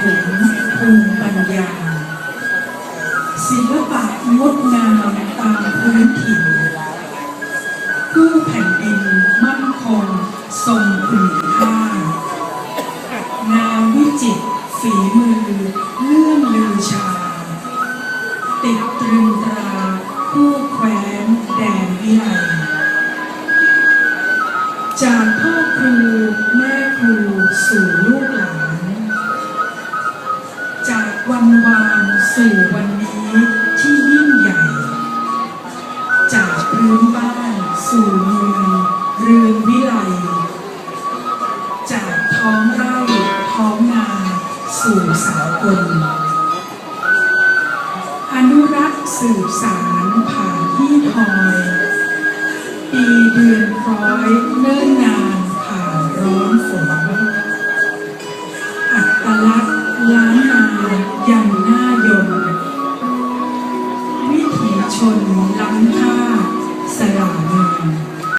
ผมภูมิปัญญา ศิลปะงดงามตามพื้นถิ่นผู้แผ่นดินมั่นคงทรงคุณค่างามวิจิตรฝีมือเลื่อมลือชา ติดตรึงตราผู้แคว้นแดนวิไลจากพ่อครู แม่ครู วันวานสู่วันนี้ที่ยิ่งใหญ่ จากพื้นบ้านสู่เมืองเรือนวิไลจากท้องไร่ท้องนาสู่สากลอนุรักษ์สืบสารผ่านที่ทอย ปีเดือนคล้อยเนิ่นนานผ่านร้อนฝนอัตลักษณ์ล้าน อย่างน่ายมวิถีชนล้ำค่า